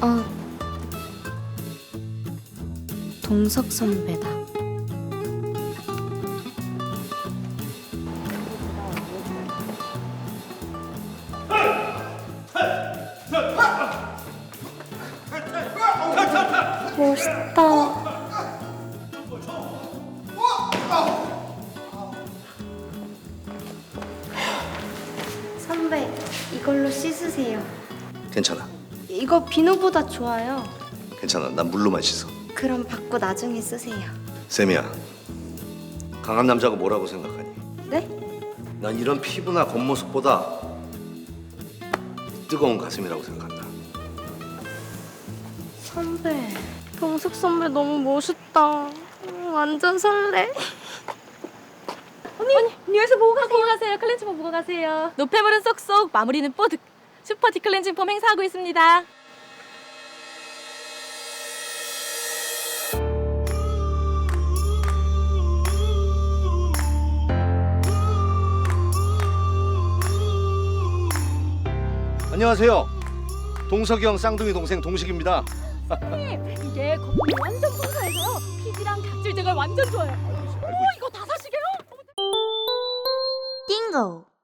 어, 동석 선배다. 멋있다. 선배, 이걸로 씻으세요. 괜찮아. 이거 비누보다 좋아요. 괜찮아. 난 물로만 씻어. 그럼 받고 나중에 쓰세요. 쌤이야. 강한 남자가 뭐라고 생각하니? 네? 난 이런 피부나 겉모습보다 뜨거운 가슴이라고 생각한다. 선배, 동숙 선배 너무 멋있다. 음, 완전 설레. 언니, 뉴에서 보고 가세요. 보고 가세요. 클렌징 폼 보고 가세요. 노폐물은 쏙쏙, 마무리는 뽀득. 슈퍼 디클렌징 폼 행사하고 있습니다. 안녕하세요. 동석이 형 쌍둥이 동생 동식입니다. 이게 거품이 완전 풍부해서요. 피지랑 각질 제거에 완전 좋아요. 오, 이거 다 사시게요? 띵고.